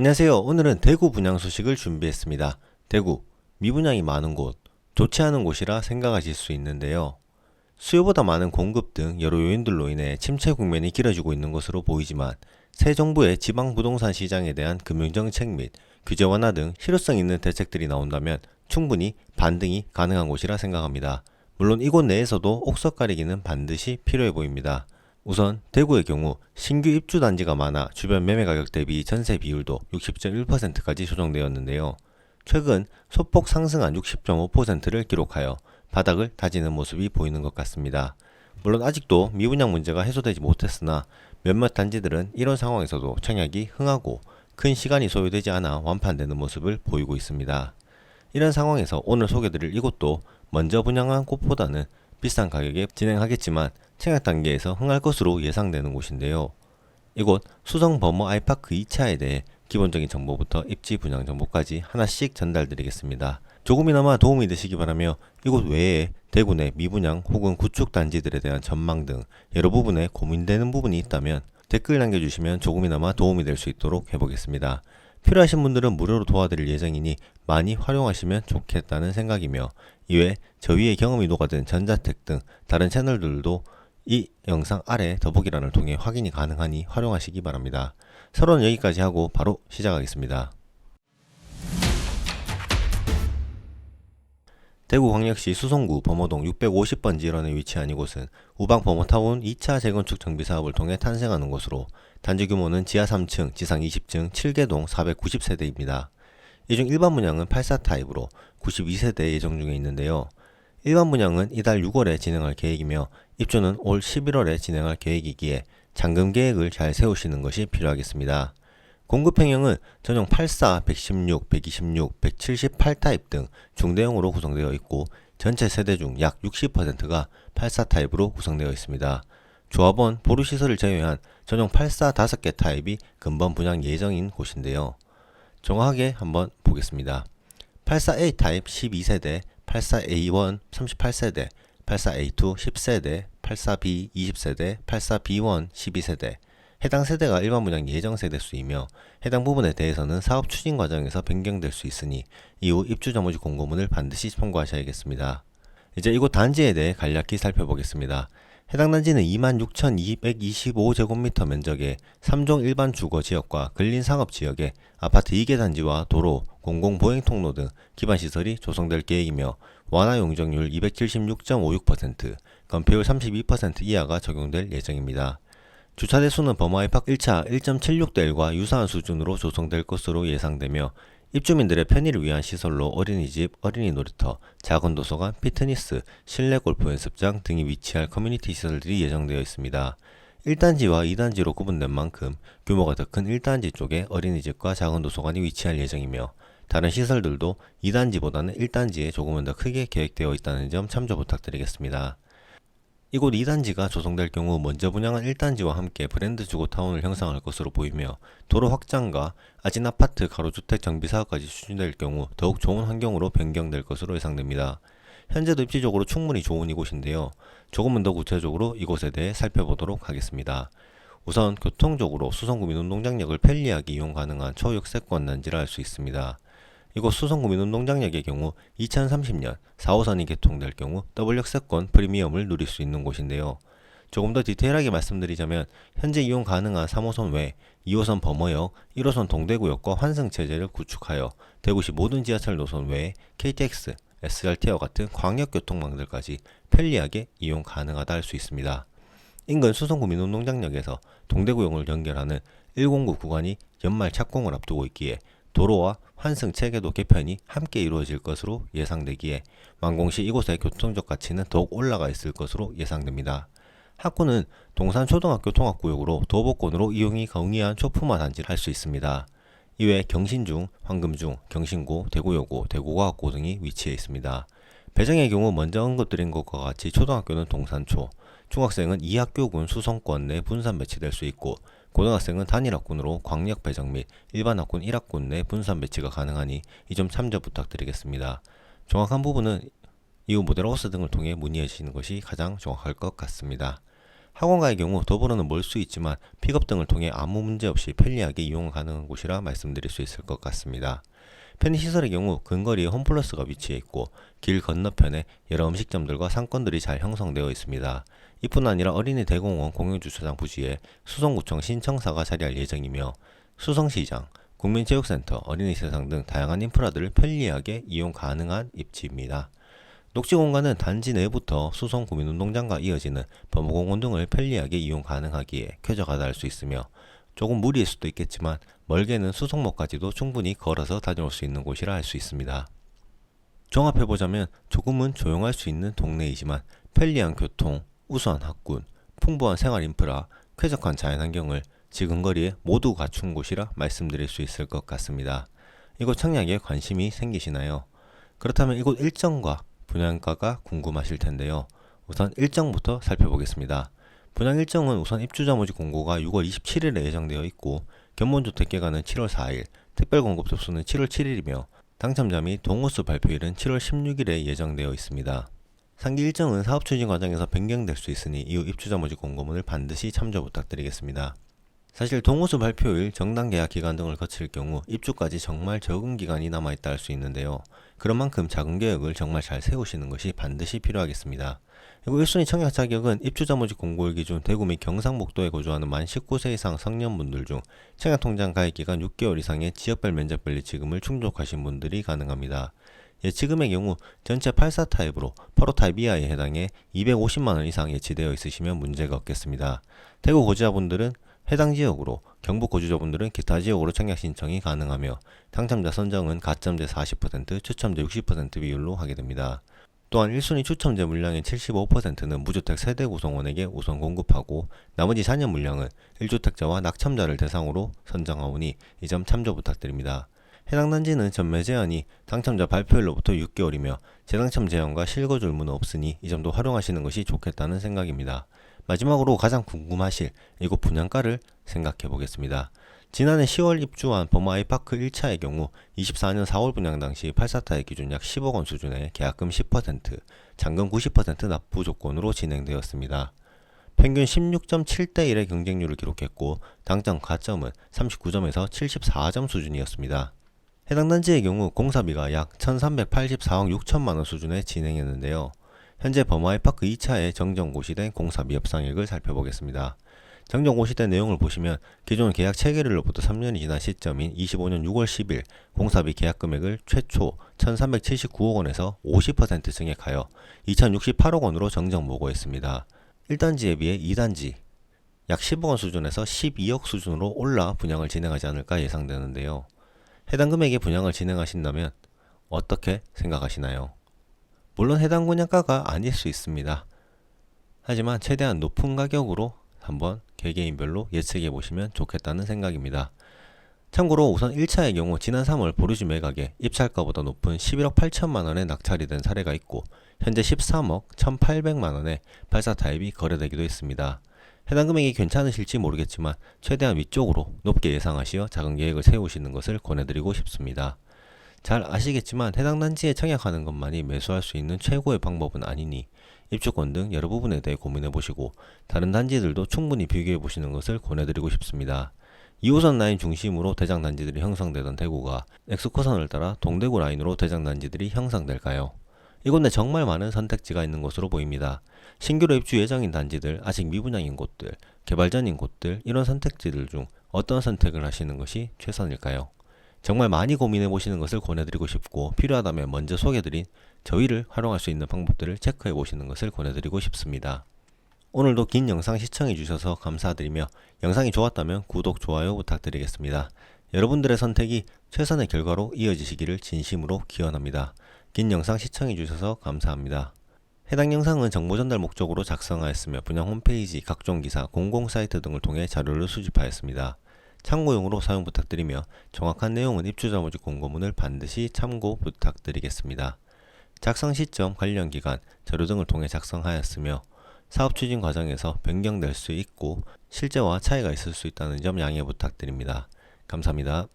안녕하세요. 오늘은 대구 분양 소식을 준비했습니다. 대구, 미분양이 많은 곳, 좋지 않은 곳이라 생각하실 수 있는데요. 수요보다 많은 공급 등 여러 요인들로 인해 침체 국면이 길어지고 있는 것으로 보이지만 새 정부의 지방 부동산 시장에 대한 금융정책 및 규제 완화 등 실효성 있는 대책들이 나온다면 충분히 반등이 가능한 곳이라 생각합니다. 물론 이곳 내에서도 옥석 가리기는 반드시 필요해 보입니다. 우선 대구의 경우 신규 입주 단지가 많아 주변 매매 가격 대비 전세 비율도 60.1%까지 조정되었는데요. 최근 소폭 상승한 60.5%를 기록하여 바닥을 다지는 모습이 보이는 것 같습니다. 물론 아직도 미분양 문제가 해소되지 못했으나 몇몇 단지들은 이런 상황에서도 청약이 흥하고 큰 시간이 소요되지 않아 완판되는 모습을 보이고 있습니다. 이런 상황에서 오늘 소개드릴 이곳도 먼저 분양한 곳보다는 비싼 가격에 진행하겠지만 청약 단계에서 흥할 것으로 예상되는 곳인데요. 이곳 수성 범어 아이파크 2차에 대해 기본적인 정보부터 입지 분양 정보까지 하나씩 전달드리겠습니다. 조금이나마 도움이 되시기 바라며 이곳 외에 대구 내 미분양 혹은 구축 단지들에 대한 전망 등 여러 부분에 고민되는 부분이 있다면 댓글 남겨주시면 조금이나마 도움이 될 수 있도록 해보겠습니다. 필요하신 분들은 무료로 도와드릴 예정이니 많이 활용하시면 좋겠다는 생각이며 이외 저위의 경험이 녹아든 전자택 등 다른 채널들도 이 영상 아래 더보기란을 통해 확인이 가능하니 활용하시기 바랍니다. 서론 여기까지 하고 바로 시작하겠습니다. 대구광역시 수성구 범어동 650번지 일원에 위치한 이곳은 우방 범어타운 2차 재건축 정비 사업을 통해 탄생하는 곳으로 단지 규모는 지하 3층, 지상 20층, 7개동 490세대입니다. 이 중 일반 분양은 84 타입으로 92세대 예정 중에 있는데요. 일반 분양은 이달 6월에 진행할 계획이며 입주는 올 11월에 진행할 계획이기에 잔금 계획을 잘 세우시는 것이 필요하겠습니다. 공급 행형은 전용 84, 116, 126, 178 타입 등 중대형으로 구성되어 있고 전체 세대 중 약 60%가 84 타입으로 구성되어 있습니다. 조합원 보루 시설을 제외한 전용 84 5개 타입이 근본 분양 예정인 곳인데요. 정확하게 한번 보겠습니다. 84A 타입 12세대, 84A1 38세대, 84A2 10세대, 84B 20세대, 84B1 12세대, 해당 세대가 일반 분양 예정 세대 수이며 해당 부분에 대해서는 사업 추진 과정에서 변경될 수 있으니 이후 입주 정보지 공고문을 반드시 참고하셔야겠습니다. 이제 이곳 단지에 대해 간략히 살펴보겠습니다. 해당 단지는 26,225제곱미터 면적의 3종 일반 주거 지역과 근린 상업 지역에 아파트 2개 단지와 도로, 공공 보행 통로 등 기반 시설이 조성될 계획이며 완화 용적률 276.56%, 건폐율 32% 이하가 적용될 예정입니다. 주차 대 수는 범아이팍 1차 1.76대 1과 유사한 수준으로 조성될 것으로 예상되며 입주민들의 편의를 위한 시설로 어린이집, 어린이 놀이터, 작은 도서관, 피트니스, 실내 골프 연습장 등이 위치할 커뮤니티 시설들이 예정되어 있습니다. 1단지와 2단지로 구분된 만큼 규모가 더 큰 1단지 쪽에 어린이집과 작은 도서관이 위치할 예정이며 다른 시설들도 2단지보다는 1단지에 조금은 더 크게 계획되어 있다는 점 참조 부탁드리겠습니다. 이곳 2단지가 조성될 경우 먼저 분양한 1단지와 함께 브랜드 주거 타운을 형성할 것으로 보이며 도로 확장과 아진 아파트 가로주택 정비 사업까지 추진될 경우 더욱 좋은 환경으로 변경될 것으로 예상됩니다. 현재도 입지적으로 충분히 좋은 이곳인데요. 조금은 더 구체적으로 이곳에 대해 살펴보도록 하겠습니다. 우선 교통적으로 수성구 민운동장역을 편리하게 이용 가능한 초역세권 단지라 할 수 있습니다. 이곳 수성구 민운동장역의 경우 2030년 4호선이 개통될 경우 더블 역세권 프리미엄을 누릴 수 있는 곳인데요. 조금 더 디테일하게 말씀드리자면 현재 이용 가능한 3호선 외 2호선 범어역, 1호선 동대구역과 환승체제를 구축하여 대구시 모든 지하철 노선 외에 KTX, SRT와 같은 광역교통망들까지 편리하게 이용 가능하다 할 수 있습니다. 인근 수성구 민운동장역에서 동대구역을 연결하는 109 구간이 연말 착공을 앞두고 있기에 도로와 환승 체계도 개편이 함께 이루어질 것으로 예상되기에 완공 시 이곳의 교통적 가치는 더욱 올라가 있을 것으로 예상됩니다. 학구는 동산초등학교 통합구역으로 도보권으로 이용이 가능한 초품화 단지를 할 수 있습니다. 이외 경신중, 황금중, 경신고, 대구여고, 대구과학고 등이 위치해 있습니다. 배정의 경우 먼저 언급드린 것과 같이 초등학교는 동산초, 중학생은 이 학교군 수성권 내 분산 배치될 수 있고 고등학생은 단일 학군으로 광역 배정 및 일반 학군 1학군 내 분산 배치가 가능하니 이 점 참조 부탁드리겠습니다. 정확한 부분은 이후 모델 하우스 등을 통해 문의해 주시는 것이 가장 정확할 것 같습니다. 학원가의 경우 도보로는 멀 수 있지만 픽업 등을 통해 아무 문제 없이 편리하게 이용 가능한 곳이라 말씀드릴 수 있을 것 같습니다. 편의시설의 경우 근거리에 홈플러스가 위치해 있고 길 건너편에 여러 음식점들과 상권들이 잘 형성되어 있습니다. 이뿐 아니라 어린이 대공원 공영주차장 부지에 수성구청 신청사가 자리할 예정이며 수성시장, 국민체육센터, 어린이세상 등 다양한 인프라들을 편리하게 이용 가능한 입지입니다. 녹지 공간은 단지 내부터 수성 구민운동장과 이어지는 범호공원 등을 편리하게 이용 가능하기에 쾌적하다 할 수 있으며 조금 무리일 수도 있겠지만 멀게는 수성목까지도 충분히 걸어서 다녀올 수 있는 곳이라 할 수 있습니다. 종합해보자면 조금은 조용할 수 있는 동네이지만 편리한 교통, 우수한 학군, 풍부한 생활 인프라, 쾌적한 자연환경을 지근거리에 모두 갖춘 곳이라 말씀드릴 수 있을 것 같습니다. 이곳 청약에 관심이 생기시나요? 그렇다면 이곳 일정과 분양가가 궁금하실 텐데요. 우선 일정부터 살펴보겠습니다. 분양 일정은 우선 입주자 모집 공고가 6월 27일에 예정되어 있고 견본주택 개가는 7월 4일, 특별 공급 접수는 7월 7일이며 당첨자 및 동호수 발표일은 7월 16일에 예정되어 있습니다. 상기 일정은 사업 추진 과정에서 변경될 수 있으니 이후 입주자 모집 공고문을 반드시 참조 부탁드리겠습니다. 사실 동호수 발표일, 정당 계약 기간 등을 거칠 경우 입주까지 정말 적은 기간이 남아있다 할 수 있는데요. 그런 만큼 작은 계획을 정말 잘 세우시는 것이 반드시 필요하겠습니다. 그리고 1순위 청약 자격은 입주자 모집 공고일 기준 대구 및 경상북도에 거주하는 만 19세 이상 성년분들 중 청약 통장 가입 기간 6개월 이상의 지역별 면적별 예치금을 충족하신 분들이 가능합니다. 예치금의 경우 전체 84 타입으로 8호 타입 이하에 해당해 250만원 이상 예치되어 있으시면 문제가 없겠습니다. 대구 거주자분들은 해당 지역으로 경북 거주자분들은 기타 지역으로 청약 신청이 가능하며 당첨자 선정은 가점제 40%, 추첨제 60% 비율로 하게 됩니다. 또한 1순위 추첨제 물량의 75%는 무주택 세대 구성원에게 우선 공급하고 나머지 4년 물량은 1주택자와 낙첨자를 대상으로 선정하오니 이 점 참조 부탁드립니다. 해당 단지는 전매 제한이 당첨자 발표일로부터 6개월이며 재당첨 제한과 실거 줄무는 없으니 이 점도 활용하시는 것이 좋겠다는 생각입니다. 마지막으로 가장 궁금하실 이곳 분양가를 생각해 보겠습니다. 지난해 10월 입주한 버마이파크 1차의 경우 24년 4월 분양 당시 84타의 기준 약 10억 원 수준의 계약금 10%, 잔금 90% 납부 조건으로 진행되었습니다. 평균 16.7대 1의 경쟁률을 기록했고 당점 가점은 39점에서 74점 수준이었습니다. 해당 단지의 경우 공사비가 약 1384억 6천만 원 수준에 진행했는데요. 현재 범아이파크 2차에 정정 고시된 공사비 협상액을 살펴보겠습니다. 정정 고시된 내용을 보시면 기존 계약 체결일로부터 3년이 지난 시점인 25년 6월 10일 공사비 계약 금액을 최초 1,379억 원에서 50% 증액하여 2,068억 원으로 정정 보고했습니다. 1단지에 비해 2단지 약 10억 원 수준에서 12억 수준으로 올라 분양을 진행하지 않을까 예상되는데요. 해당 금액의 분양을 진행하신다면 어떻게 생각하시나요? 물론 해당 분양가가 아닐 수 있습니다. 하지만 최대한 높은 가격으로 한번 개개인별로 예측해 보시면 좋겠다는 생각입니다. 참고로 우선 1차의 경우 지난 3월 보르주 매각에 입찰가보다 높은 11억 8천만 원에 낙찰이 된 사례가 있고 현재 13억 1,800만 원에 발사 타입이 거래되기도 했습니다. 해당 금액이 괜찮으실지 모르겠지만 최대한 위쪽으로 높게 예상하시어 작은 계획을 세우시는 것을 권해드리고 싶습니다. 잘 아시겠지만 해당 단지에 청약하는 것만이 매수할 수 있는 최고의 방법은 아니니 입주권 등 여러 부분에 대해 고민해 보시고 다른 단지들도 충분히 비교해 보시는 것을 권해드리고 싶습니다. 2호선 라인 중심으로 대장 단지들이 형성되던 대구가 엑스코선을 따라 동대구 라인으로 대장 단지들이 형성될까요? 이곳 내 정말 많은 선택지가 있는 것으로 보입니다. 신규로 입주 예정인 단지들, 아직 미분양인 곳들, 개발 전인 곳들, 이런 선택지들 중 어떤 선택을 하시는 것이 최선일까요? 정말 많이 고민해 보시는 것을 권해드리고 싶고 필요하다면 먼저 소개드린 저희를 활용할 수 있는 방법들을 체크해 보시는 것을 권해드리고 싶습니다. 오늘도 긴 영상 시청해 주셔서 감사드리며 영상이 좋았다면 구독, 좋아요 부탁드리겠습니다. 여러분들의 선택이 최선의 결과로 이어지시기를 진심으로 기원합니다. 긴 영상 시청해 주셔서 감사합니다. 해당 영상은 정보 전달 목적으로 작성하였으며 분양 홈페이지, 각종 기사, 공공 사이트 등을 통해 자료를 수집하였습니다. 참고용으로 사용 부탁드리며 정확한 내용은 입주자 모집 공고문을 반드시 참고 부탁드리겠습니다. 작성 시점, 관련 기간, 자료 등을 통해 작성하였으며 사업 추진 과정에서 변경될 수 있고 실제와 차이가 있을 수 있다는 점 양해 부탁드립니다. 감사합니다.